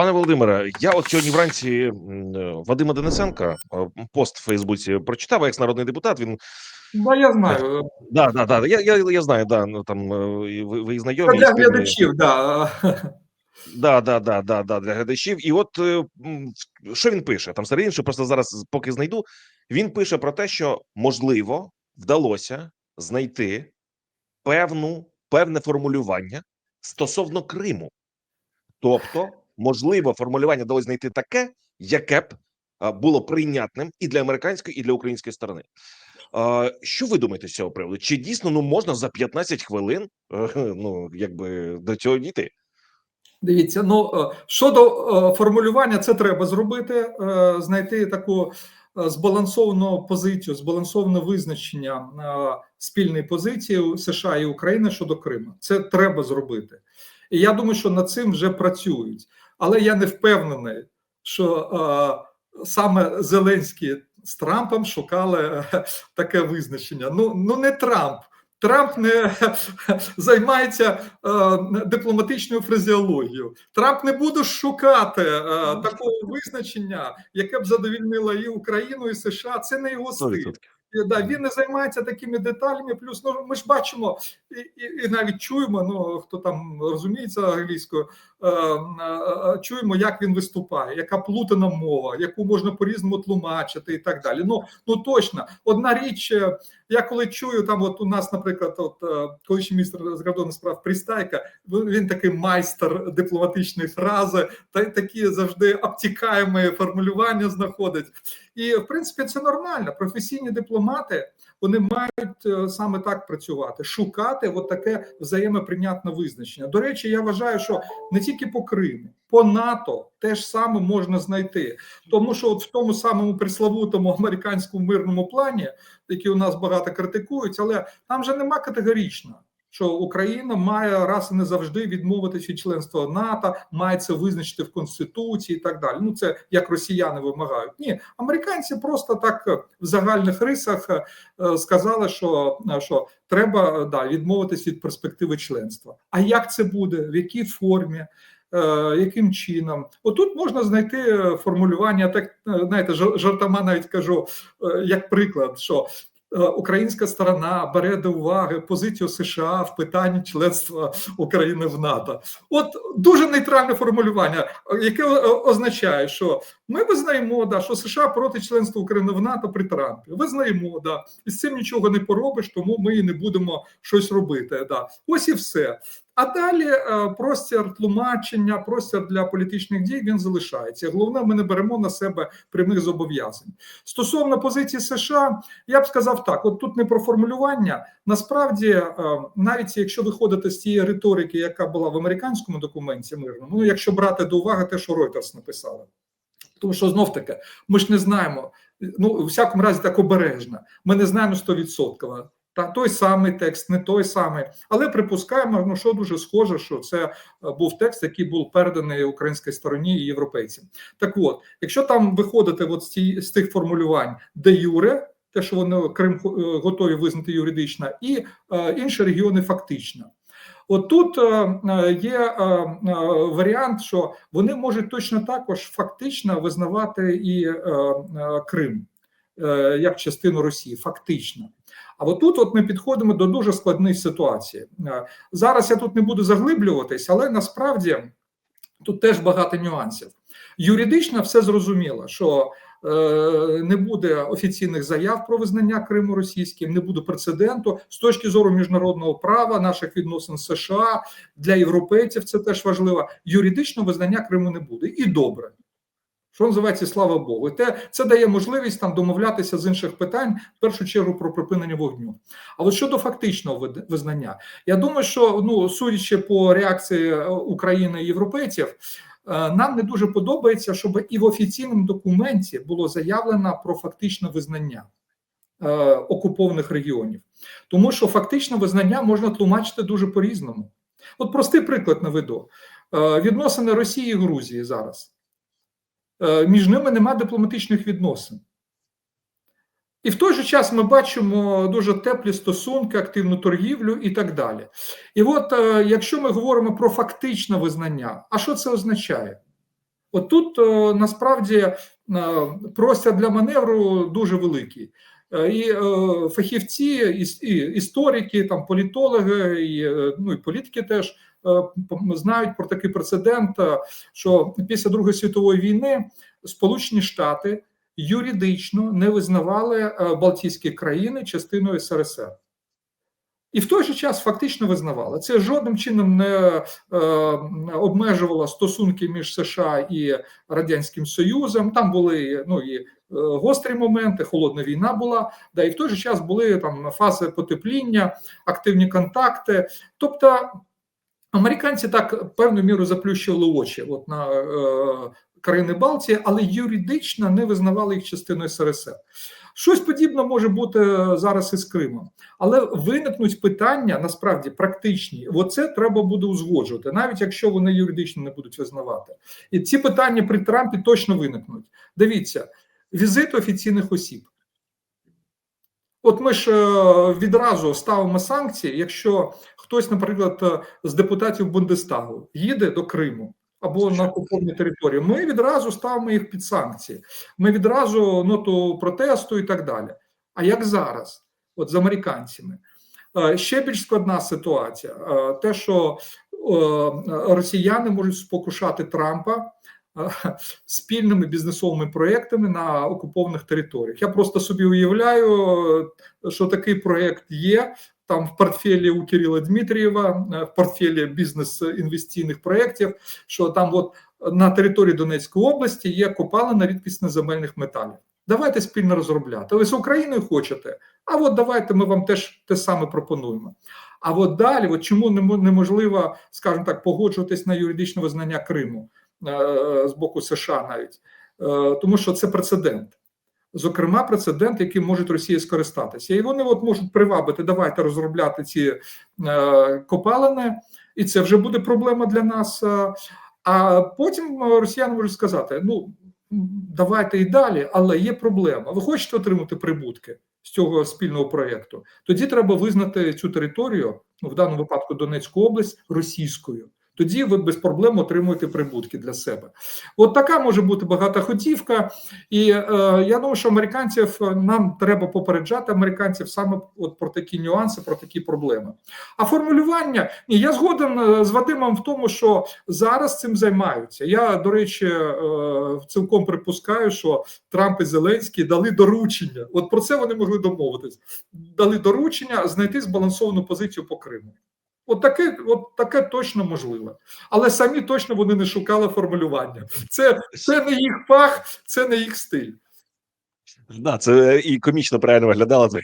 Пане Володимире, я от сьогодні вранці е, Вадима Денисенка е, пост в Фейсбуці прочитав, як народний депутат. Він Да, я знаю. да, да, да, я, я, я знаю, да, ну там е, ви, ви знайомі. для глядачів, да. Да, да, да, да, да, для глядачів. І от що він пише? Там серед іншого, просто зараз, поки знайду, він пише про те, що можливо вдалося знайти певну певне формулювання стосовно Криму. Тобто, можливо, формулювання вдалося знайти таке, яке б було прийнятним і для американської, і для української сторони. Що ви думаєте з цього приводу? Чи дійсно ну можна за 15 хвилин е, ну якби до цього дійти? Дивіться, ну е, щодо е, формулювання, це треба зробити, знайти таку збалансовану позицію, збалансоване визначення спільної позиції США і України щодо Криму. Це треба зробити. І я думаю, що над цим вже працюють. Але я не впевнений, що е, саме Зеленський з Трампом шукали е, таке визначення. Ну, ну не Трамп. Трамп не займається е, дипломатичною фразеологією. Трамп не буде шукати е, такого визначення, яке б задовільнило і Україну, і США. Це не його стиль. І, Да, він не займається такими деталями. Плюс ну ми ж бачимо і, і, і навіть чуємо. Ну хто там розуміється англійською, чуємо, як він виступає, яка плутана мова, яку можна по-різному тлумачити, і так далі. Ну ну точно, одна річ. е, Я коли чую там, от у нас, наприклад, от е, колишній міністр закордонних справ Пристайка, він такий майстер дипломатичної фрази, та такі завжди обтікаємі формулювання знаходить. І в принципі це нормально. Професійні дипломати вони мають е, саме так працювати, шукати от таке взаємоприйнятне визначення. До речі, я вважаю, що не тільки по Криму, по НАТО теж саме можна знайти, тому що от в тому самому приславутому американському мирному плані, який у нас багато критикують, але там же нема категорично. Що Україна має раз і не завжди відмовитися від членства НАТО, має це визначити в конституції і так далі. Ну це як росіяни вимагають. Ні, американці просто так е, в загальних рисах е, е, сказали, що, що треба да, відмовитися від перспективи членства. А як це буде? В якій формі? Яким чином? Отут можна знайти формулювання, так знаєте, жар- жартома навіть кажу, як приклад, що українська сторона бере до уваги позицію США в питанні членства України в НАТО. От дуже нейтральне формулювання, е, яке е, означає, що ми визнаємо, да, що США проти членства України в НАТО при Трампі. Визнаємо, да, і з цим нічого не поробиш, тому ми і не будемо щось робити. Да. Ось і все. А далі е, простір тлумачення, простір для політичних дій він залишається. Головне, ми не беремо на себе прямих зобов'язань. Стосовно позиції США, я б сказав так: от тут не про формулювання. Насправді, е, навіть якщо виходити з тієї риторики, яка була в американському документі мирному, ну якщо брати до уваги те, що Reuters написали. Тому що знов таки, ми ж не знаємо, ну, у всякому разі, так обережно. Ми не знаємо 100%. Та той самий текст, не той самий, але припускаємо, ну що дуже схоже, що це е, був текст, який був переданий українській стороні і європейцям. Так от, якщо там виходити от з, ті, з тих формулювань де юре, те, що вони Крим е, готові визнати юридично, і е, інші регіони фактично. От тут е, є е, е, варіант, що вони можуть точно також фактично визнавати і е, е, Крим як частину Росії, фактично. А от тут от ми підходимо до дуже складної ситуації. Е, Зараз я тут не буду заглиблюватись, але насправді тут теж багато нюансів. Юридично все зрозуміло, що е, не буде офіційних заяв про визнання Криму російським, не буде прецеденту з точки зору міжнародного права, наших відносин з США для європейців. Це теж важливо. Юридично визнання Криму не буде, і добре. Що називається, слава Богу, І те це дає можливість там домовлятися з інших питань, в першу чергу про припинення вогню. А от щодо фактичного визнання, я думаю, що ну судячи по реакції е, України і європейців, е, нам не дуже подобається, щоб і в офіційному документі було заявлено про фактичне визнання е, окупованих регіонів, тому що фактичне визнання можна тлумачити дуже по-різному. От простий приклад наведу: відносини Росії і Грузії зараз. Е, Між ними нема дипломатичних відносин. І в той же час ми бачимо дуже теплі стосунки, активну торгівлю і так далі. І от е, якщо ми говоримо про фактичне визнання, а що це означає? От тут е, насправді простір для маневру дуже великий. Е, І е, фахівці, і, історики, там політологи, і, е, ну і політики теж знають про такий прецедент, що після Другої світової війни Сполучені Штати юридично не визнавали Балтійські країни частиною СРСР. І в той же час фактично визнавали. Це жодним чином не е, обмежувало стосунки між США і Радянським Союзом. Там були ну і е, гострі моменти, холодна війна була, да і в той же час були там фази потепління, активні контакти. Тобто американці так певною мірою заплющували очі от на е, країни Балтії, але юридично не визнавали їх частиною СРСР. Щось подібне може бути зараз із Кримом, але виникнуть питання насправді практичні. Оце треба буде узгоджувати, навіть якщо вони юридично не будуть визнавати. І ці питання при Трампі точно виникнуть. Дивіться, візит офіційних осіб. От ми ж е, відразу ставимо санкції, якщо хтось, наприклад, е, з депутатів Бундестагу їде до Криму або на окупованій території, ми відразу ставимо їх під санкції. Ми відразу ноту протесту і так далі. А як зараз, от з американцями? Е, Ще більш складна ситуація. Е, Те, що е, росіяни можуть спокушати Трампа спільними бізнесовими проектами на окупованих територіях. Я просто собі уявляю, що такий проект є. Там в портфелі у Кирила Дмитрієва, е, в портфелі бізнес-інвестиційних проєктів, що там от на території Донецької області є копалина рідкісних земельних металів. Давайте спільно розробляти. Ви з Україною хочете, а от давайте ми вам теж те саме пропонуємо. А от далі, от чому неможливо, скажімо так, погоджуватись на юридичне визнання Криму е, з боку США навіть, Е, тому що це прецедент. Зокрема, прецедент, яким може Росія скористатися, і вони от можуть привабити. Давайте розробляти ці е, копалини, і це вже буде проблема для нас. е. А потім е, росіяни можуть сказати: ну давайте і далі, але є проблема. Ви хочете отримати прибутки з цього спільного проєкту? Тоді треба визнати цю територію, ну в даному випадку Донецьку область, російською. Тоді ви без проблем отримуєте прибутки для себе. От така може бути багатоходівка, і е, я думаю, що американців е, нам треба попереджати американців саме от про такі нюанси, про такі проблеми. А формулювання ні, я згоден е, з Вадимом в тому, що зараз цим займаються. Я до речі, е, цілком припускаю, що Трамп і Зеленський дали доручення. От про це вони могли домовитись. Дали доручення знайти збалансовану позицію по Криму. От таке, от таке точно можливо, але самі точно вони не шукали формулювання. Це, це не їх фах, це не їх стиль. Да, це і комічно правильно виглядало. Ви,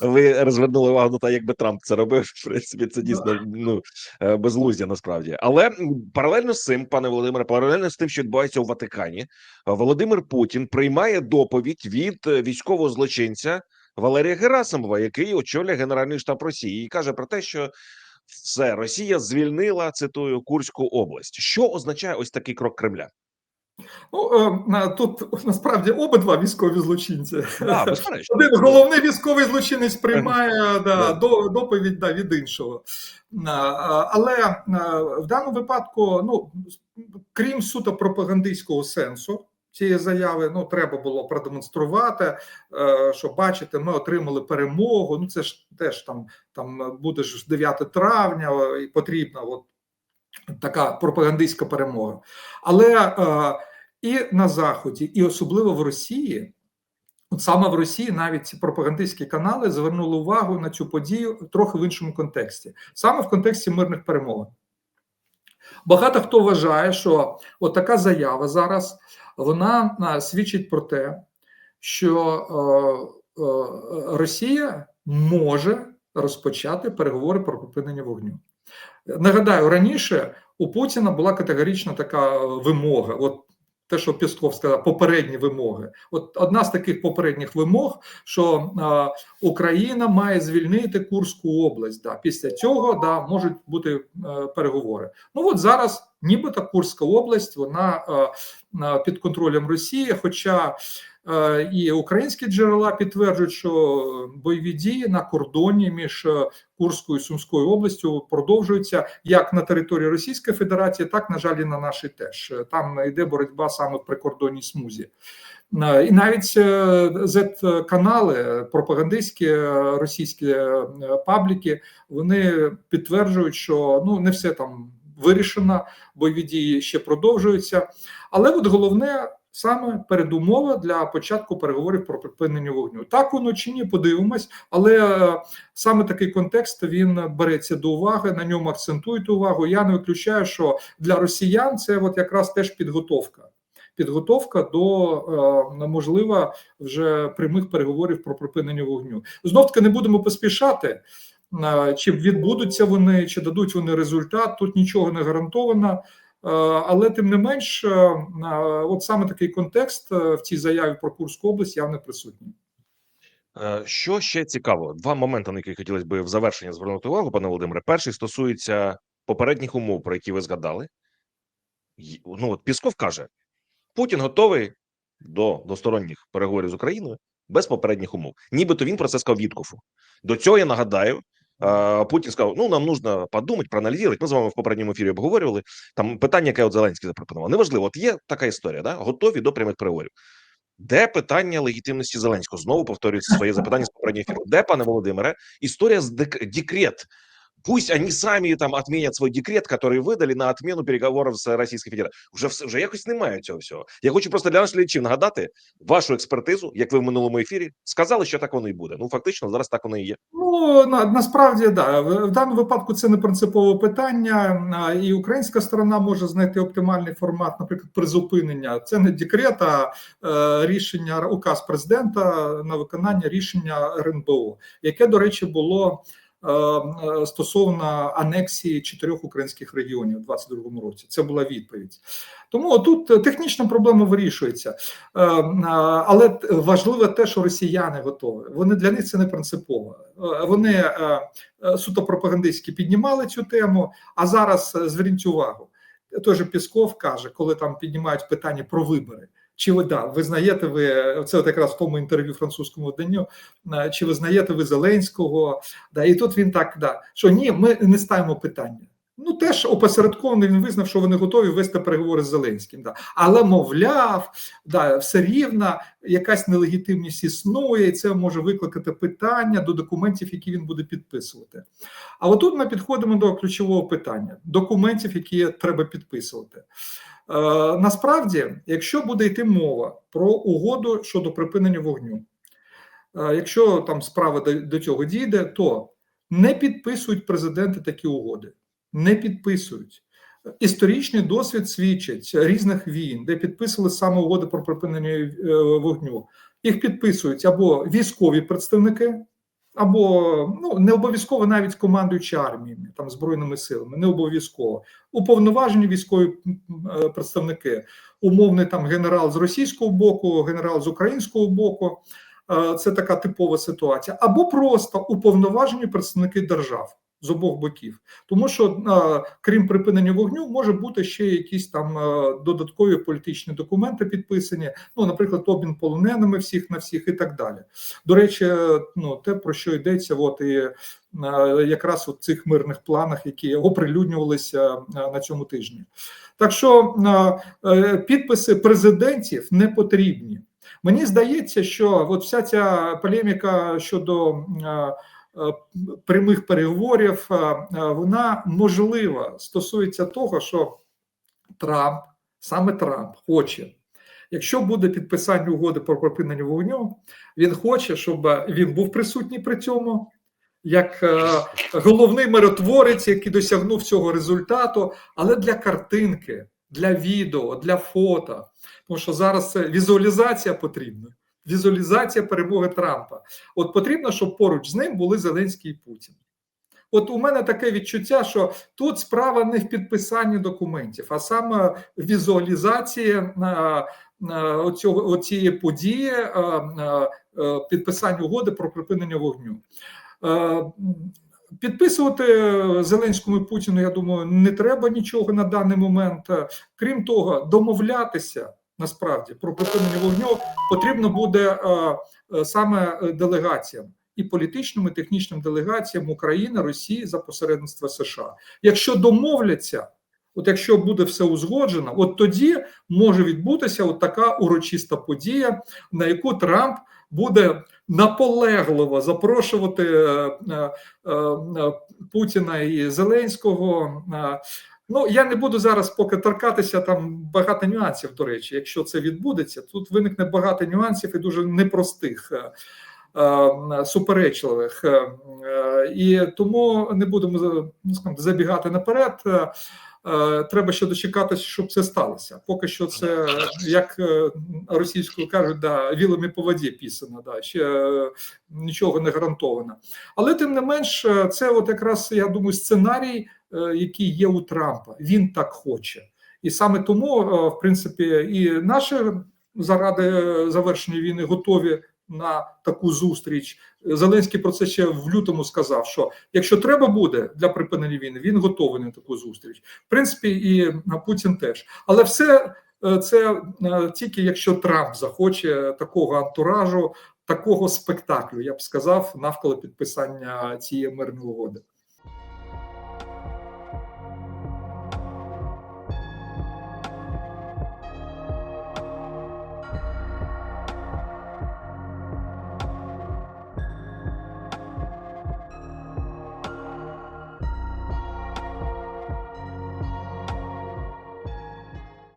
ви розвернули увагу на те, якби Трамп це робив. В принципі, це дійсно ну е, безглуздя насправді. Але паралельно з цим, пане Володимире, паралельно з тим, що відбувається у Ватикані, е, Володимир Путін приймає доповідь від е, військового злочинця Валерія Герасимова, який очолює Генеральний штаб Росії, і каже про те, що все Росія звільнила цитую Курську область. Що означає ось такий крок Кремля? Ну е, тут насправді обидва військові злочинці. А. Один головний військовий злочинець приймає да, до, доповідь да, від іншого. Але в даному випадку, ну крім суто пропагандистського сенсу. Цієї заяви ну треба було продемонструвати, е, що бачите, ми отримали перемогу. Ну це ж теж там там буде ж 9 травня, і потрібна от така пропагандистська перемога. Але е, і на Заході, і особливо в Росії, от саме в Росії навіть ці пропагандистські канали звернули увагу на цю подію трохи в іншому контексті, саме в контексті мирних перемовин. Багато хто вважає, що така заява зараз вона свідчить про те, що е, е, Росія може розпочати переговори про припинення вогню. Нагадаю, раніше у Путіна була категорична така е, вимога. От те, що Пісков сказав, попередні вимоги. От одна з таких попередніх вимог, що е, Україна має звільнити Курську область. Да, після цього да, можуть бути е, переговори. Ну от зараз, нібито Курська область, вона е, е, під контролем Росії. Хоча І українські джерела підтверджують, що бойові дії на кордоні між е, Курською і Сумською областю продовжуються як на території Російської Федерації, так на жаль, і на нашій теж. Е, Там йде боротьба саме в прикордонній смузі. Е, І навіть Z-канали, пропагандистські е, російські е, пабліки, вони підтверджують, що ну не все там вирішено, бойові дії ще продовжуються. Але от головне саме передумова для початку переговорів про припинення вогню. Так воно чи ні, подивимось, але е, саме такий контекст він береться до уваги, на ньому акцентують увагу. Я не виключаю, що для росіян це от якраз теж підготовка. Підготовка до е, можливо вже прямих переговорів про припинення вогню. Знов таки не будемо поспішати. Е, Чи відбудуться вони, чи дадуть вони результат? Тут нічого не гарантовано. Е, Але тим не менш, е, от саме такий контекст е, в цій заяві про Курську область явно присутній. Що ще цікаво? Два моменти, на які хотілося б в завершення звернути увагу, пане Володимире. Перший стосується попередніх умов, про які ви згадали. Ну от Пісков каже: Путін готовий до двосторонніх переговорів з Україною без попередніх умов. Нібито він про це сказав Віткофу. До цього я нагадаю. Путін сказав: ну нам нужно подумати, проаналізувати. Ми з вами в попередньому ефірі обговорювали там питання, яке от Зеленський запропонував. Неважливо, от є така історія, да? готові до прямих переговорів. Де питання легітимності Зеленського? Знову повторюється своє запитання з попереднього ефіру. Де, пане Володимире, історія з дек- декрет? Пусть они сами там отменят свой декрет, который видали на отмену переговорів з Російською Федерацією. Вже вже якось немає цього всього. Я хочу просто для наших нагадати вашу експертизу, як ви в минулому ефірі сказали, що так воно і буде. Ну фактично, зараз так воно і є. Ну на, насправді да в, в даному випадку це не принципове питання, і українська сторона може знайти оптимальний формат, наприклад, призупинення. Це не декрет, а е, рішення указ президента на виконання рішення РНБО, яке, до речі, було. Е, е, Стосовно анексії чотирьох українських регіонів у 22-му році, це була відповідь. Тому тут технічна проблема вирішується, Е, е, але важливо те, що росіяни готові. Вони для них це не принципово. Е, Вони е, е, суто пропагандистськи піднімали цю тему. А зараз е, зверніть увагу. Той же Пісков каже, коли там піднімають питання про вибори. Чи ви да визнаєте ви це от якраз в тому інтерв'ю французькому виданню? е, Чи визнаєте ви Зеленського? Да, і тут він так да що ні, ми не ставимо питання. Ну теж опосередковано він визнав, що вони готові вести переговори з Зеленським. Да. Але мовляв, да, все рівно якась нелегітимність існує, і це може викликати питання до документів, які він буде підписувати. А отут ми підходимо до ключового питання: документів, які треба підписувати. Е, насправді, якщо буде йти мова про угоду щодо припинення вогню, е, якщо там справа до, цього дійде, то не підписують президенти такі угоди, не підписують. Історичний досвід свідчить різних війн, де підписували саме угоди про припинення е, вогню. Їх підписують або військові представники, або ну не обов'язково навіть командуючи арміями, там збройними силами, не обов'язково. Уповноважені військові е, представники, умовний там генерал з російського боку, генерал з українського боку. Е, Це така типова ситуація, або просто уповноважені представники держав з обох боків, тому що е, крім припинення вогню, може бути ще якісь там е, додаткові політичні документи підписані. Ну, наприклад, обмін полоненими всіх на всіх і так далі. До речі, е, ну те про що йдеться, от і якраз у цих мирних планах, які оприлюднювалися на цьому тижні. Так що підписи президентів не потрібні. Мені здається, що от вся ця полеміка щодо прямих переговорів, е, е, вона можлива стосується того, що Трамп, саме Трамп, хоче. Якщо буде підписання угоди про припинення вогню, він хоче, щоб він був присутній при цьому, як е, головний миротворець, який досягнув цього результату, але для картинки, для відео, для фото. Тому що зараз візуалізація потрібна. Візуалізація перемоги Трампа. От потрібно, щоб поруч з ним були Зеленський і Путін. От у мене таке відчуття, що тут справа не в підписанні документів, а саме візуалізації е, е, оцієї події, е, підписання угоди про припинення вогню. Підписувати Зеленському і Путіну, я думаю, не треба нічого на даний момент. Крім того, домовлятися Насправді про припинення вогню потрібно буде е, е, саме е, делегаціям і політичним, і технічним делегаціям України, Росії за посередництва США. Якщо домовляться, от якщо буде все узгоджено, от тоді може відбутися от така урочиста подія, на яку Трамп буде наполегливо запрошувати Путіна і Зеленського. Ну, я не буду зараз поки торкатися там багато нюансів. До речі, якщо це відбудеться, тут виникне багато нюансів і дуже непростих, е, е, суперечливих. Е, і тому не будемо ну, забігати наперед. Треба ще дочекатися, щоб це сталося. Поки що це як російською кажуть, да, вілами по воді пісано, да, ще нічого не гарантовано. Але тим не менш, це от якраз я думаю, сценарій, який є у Трампа. Він так хоче, і саме тому, е, в принципі, і наші заради е, завершення війни готові на таку зустріч. Зеленський про це ще в лютому сказав: що якщо треба буде для припинення війни, він готовий на таку зустріч. В принципі, і е, Путін теж, але все. е, Це е, тільки якщо Трамп захоче такого антуражу, такого спектаклю, я б сказав, навколо підписання цієї мирної угоди.